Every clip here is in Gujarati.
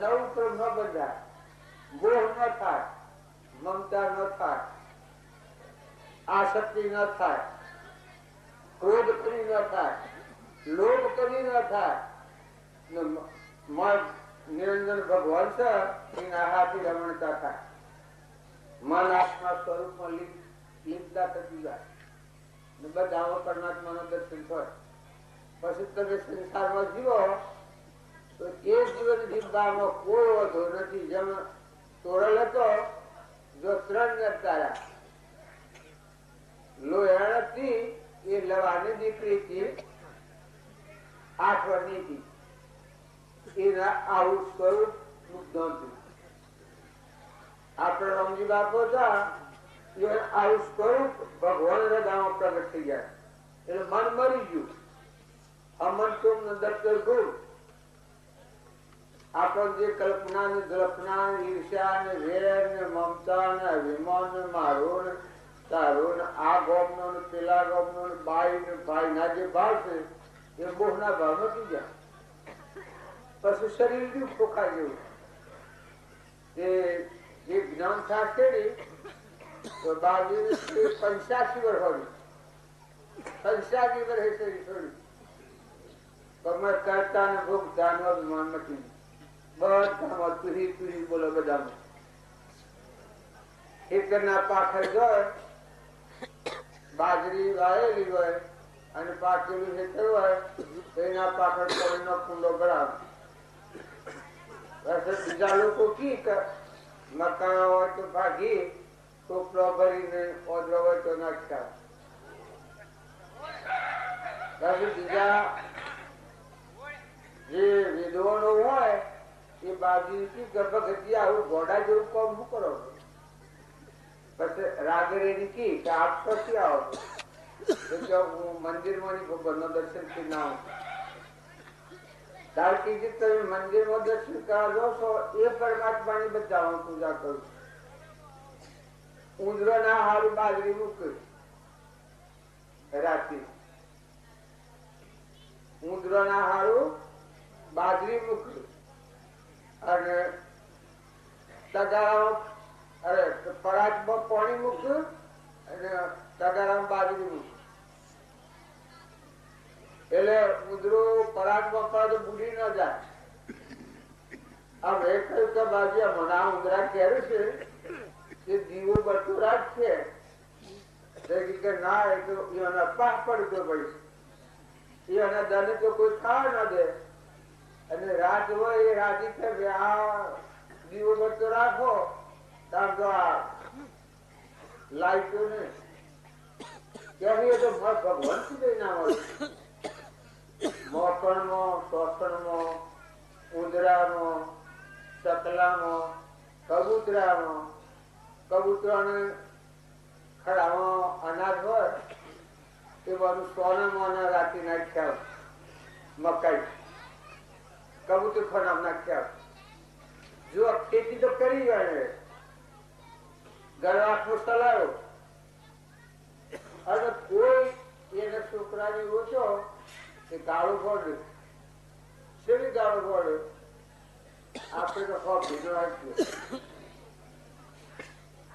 નવું ક્રમ ન બંધાય મોહ ન થાય, મમતા ન થાય, આસક્તિ ન થાય ક્રોધ કરી ન થાય લોભ કરી ન થાય મન નિરંજન ભગવાન છે, એના હાથી રમણતા થાય. મન આત્મા સ્વરૂપમાં લીનતા થતી જાય. બધા પરમાત્માનું દર્શન થાય. પછી તમે સંસારમાં જીવો તો એ જીવન જીવવામાં કોઈ વધુ નથી, જેમ તોડલ હતો, જો ત્રણ તારા લોહાણ હતી એ લવાની દીકરી હતી આઠ હતી એના આવું સ્વરૂપ મુદ્દો હતું. આપણે રમજી બાપો હતા, એ આવું સ્વરૂપ ભગવાન હૃદયમાં પ્રગટ થઈ ગયા. એટલે મન મરી ગયું. અમન તો દત્તર ગુરુ આપણો જે કલ્પના ને કલ્પના ઈર્ષ્યા ને વેર ને મમતા ને અભિમાન ને મારો ને તારો ને આ ગોમનો ને પેલા ગોમનો ને બાઈ ને ભાઈ ના જે ભાવ છે, એ મોહ ના ભાવ નથી ગયા. પછી શરીર બી ખોખા જેવું. એ જે જ્ઞાન થશે ને, તો બાજુ પંચ્યાસી વર હોય. પંચ્યાસી વર્ષે શરીર છોડ્યું તમે કરતા ને ભોગતા નો અભિમાન નથી બધામાં તુહી તુહી બોલો બધામાં ખેતરના પાખર જોય બાજરી વાયેલી હોય અને પાકેલું ખેતર હોય તો એના પાખર પડીનો કુંડો ગળાવે પછી બીજા લોકો કી કે મકાન હોય તો ભાગી ટોપલો ભરીને ઓદરો હોય તો નાખ્યા પછી બીજા જે વિદ્વાનો હોય એ બાજુથી ગર્ભગતિ આવું ઘોડા જેવું કામ શું કરો છો? પછી રાગરેની કી કે આપ પછી આવો તો કે હું મંદિરમાં ની ભગવાનના દર્શન થી ના આવું દાળકીજી તમે મંદિરમાં દર્શન કરવા જાઓ છો એ પરમાત્માની બધા હું પૂજા કરું છું ઉંદરો ના હારું બાજરી મૂક્યું રાતી ઉંદરો ના હારું બાજરી મૂક્યું અને તગારામાં અરે, પરાગમાં પાણી મૂક્યું અને તગારામાં બાજરી મૂક્યું. એટલે ઉંદરો પરાગમાં પડે તો બુડી ન જાય. આમ મેં કહ્યું કે બાજુ મને આ ઉંદરા કેરું છે? કે દીવો બટુરા રાખશે. એ ના, એ તો એના પાસ પડતો ભાઈ એના દાને તો કોઈ ખાવા ના દે. અને રાત હોય એ રાજી કે આ દીવો બચતો રાખો. લાઈટો ને. ભગવાન અનાજ હોય, એ બધું સોનામાં રાખી નાખ્યા મકાઈ. કબૂતર ખરાબ નાખ્યા જો ખેતી તો કરી જાય ગળાખો ચલાવ્યો અને કોઈ એને છોકરાની ઓછો એ ગાળો પડે શેની ગાળો પડે આપણે તો ખોફ ભીનો રાખીએ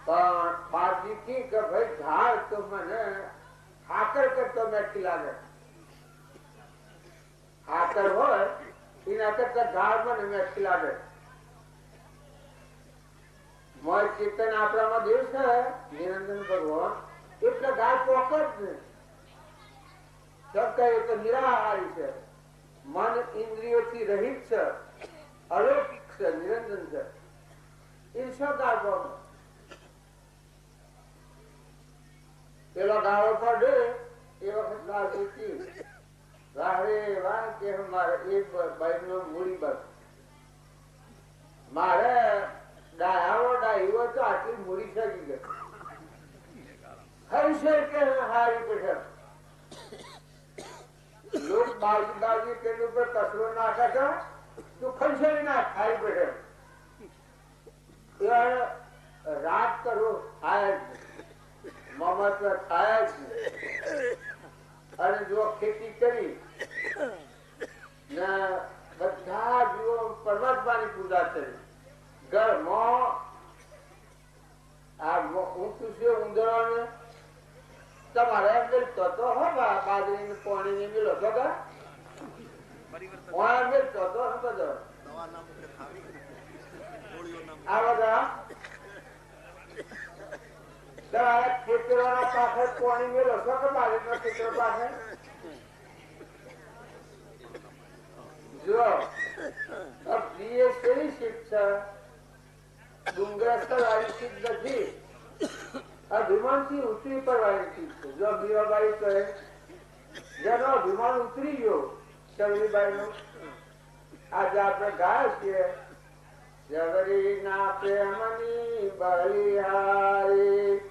પણ બાજી કી કે ભાઈ ઝાડ તો મને ખાતર કરતો મેઠી લાગે ખાતર હોય એના કરતા ઝાડ મને મેઠી લાગે મોર ચેતન આપણામાં દેવ છે નિરંજન ભગવાન એટલે ગાય પોક જ ને શબ્દ એ તો નિરાહારી છે મન ઇન્દ્રિયોથી રહિત છે અલૌકિક છે નિરંજન છે એ શું ગાળો પેલો ગાળો પડે એ વખત ગાળ દેતી વાહ વાહ કે મારે એક બાઈ મૂડી બસ મારે ડાયાવો ડાયો તો આટલી મૂડી સગી ગઈ હરીશે કે હારી પેઠે લોક બાજુ બાજુ તેની ઉપર કચરો નાખે છે તો ખંસેરી નાખ, હારી પેઠે રાત કરો, થાય. મમત્વ થાય જ. અને જો ખેતી કરી ને બધા જીવો પરમાત્માની પૂજા કરી. ઘરમાં આ ઊંચું છે ઉંદરોને તમારે મિલતો તો હો બાજરી ને પાણી ને મેળો તો મિલતો તો હો બધો. આ બધા તમારા ખેતરોના પાછળ પાણી મેળો છો કે મારે ખેતરો પાસે જો બીએસ કેવી સીટ છે ડુંગરસ્થ વાળી સીટ નથી આ વિમાનથી ઉતરી પર વાળી સીટ છે જો બીવાબાઈ તો જેનો વિમાન ઉતરી ગયો ચવરીબાઈ નું આજે આપણે ગાય છીએ જવરીના પ્રેમની બલિહારી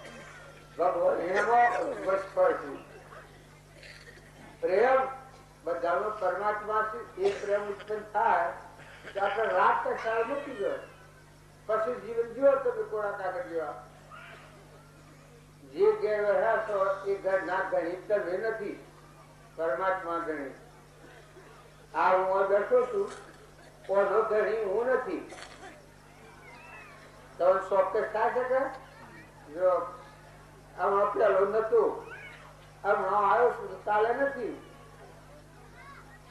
પ્રેમ બધાનો પરમાત્મા છે એ પ્રેમ ઉત્પન્ન થાય તો આપણે રાત કસાળ મૂકી દો પછી જીવન જીવો તમે કોણા કાગળ જેવા જે ઘેર રહ્યા એ ઘર ના ગણી તમે નથી પરમાત્મા ગણી આ હું બેઠો છું કોનો ગણી હું નથી તમે ચોક્કસ થાય છે કે જો હમણાં પેલો નતું આવ્યો કાલે નથી.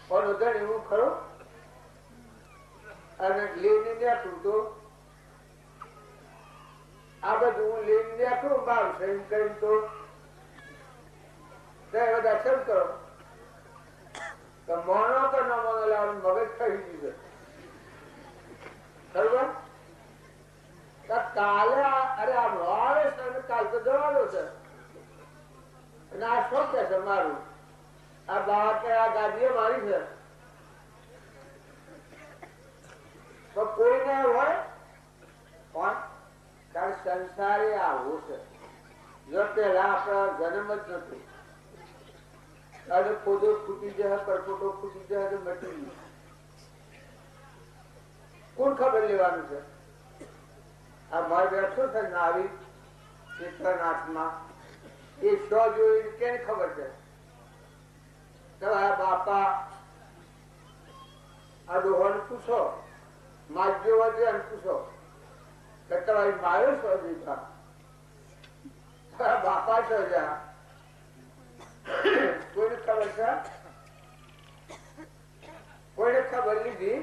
પણ ગણી હું ખરો? અને લઈને નાખું તો આ બધું હું લઈને નાખું મારું સહી કરીને તો? બધા શેમ કરો? તો મોનો તો ન મોનો લાવવાનું મગજ ખાઈ દીધું બરોબર કાલે આ- અરે આ આવે છે અને કાલ તો જવાનો છે અને આ શું કે છે મારું આ બહાર કે આ ગાડીઓ મારી છે તો કોઈને હોય કોણ કારણ સંસારે આવું છે જો પેલા આપણા જન્મ જ નથી અને ખોદો ફૂટી જાય પરપોટો ફૂટી જાય તો મટી ગયું કોણ ખબર લેવાનું છે આ મારે બેઠો છે કેને ખબર છે? તમારા આ ડોહોને પૂછો માજ્યો તમારી માયો શો તારા બાપા શો જા કોઈને ખબર છે? કોઈને ખબર લીધી?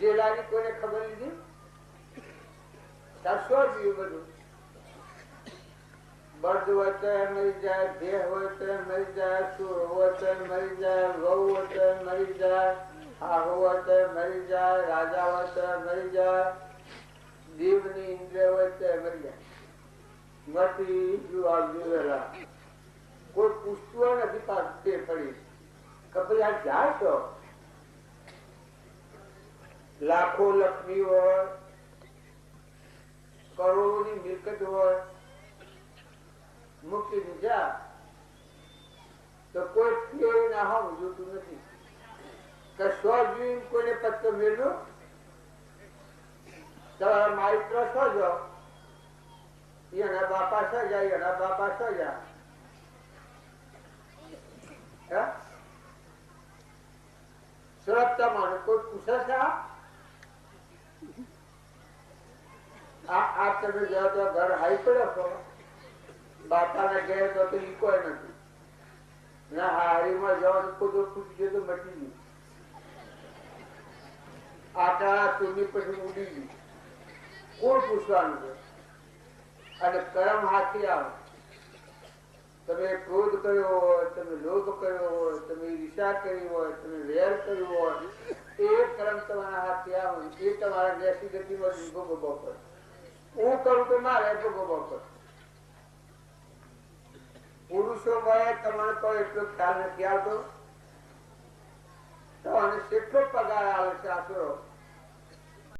જેલાની કોઈને ખબર લીધી? તાર શું જોયું બધું બળદ હોય તો એ મરી જાય ભેહ હોય તો એ મરી જાય સુર હોય તો એ મરી જાય વહુ હોય તો એ મરી જાય હાહુ હોય તો એ મરી જાય રાજા હોય તો એ મરી જાય દીવની ઇન્દ્રિય હોય તો એ મરી જાય મટી જુવા જુવેલા કોઈ પૂછતું નથી પાછું તે પડી કે ભાઈ આ જાય છો લાખો લક્ષ્મી હોય હોવું જોતું નથી કે સો જીવ કોઈને પત્તો મેળવ્યો તમારા માઇત્ર છો જો એના બાપા છો જાય એના બાપા છો જા હે? સુરતતા માનો કોઈ પૂછે છે આ આ- આ તમે જાઓ તો ઘર હાઈ પડ્યો છો બાપાના ઘેર તો તો ઈ કોઈ નથી ના હારીમાં જવાનું ખુદો ફૂટી ગયો તો મટી ગયું આટા ચૂની પછી ઉડી ગયું કોણ પૂછવાનું છે અને કરમ હાથી આવે તમે ક્રોધ કર્યો હોય તમે લોભ કર્યો હોય તમે ઈર્ષા કરી હોય તમે વેર કર્યું હોય એ કર્મ તમારા હાથથી આવે એ તમારા દેશી ગતિમાં ભોગવવો પડે હું કરું તો મારે ભોગવવો પડે પુરુષો ભાઈ તમારે તો એટલો ખ્યાલ નથી આવતો. તો અને કેટલો પગાર આવે છે આસુરો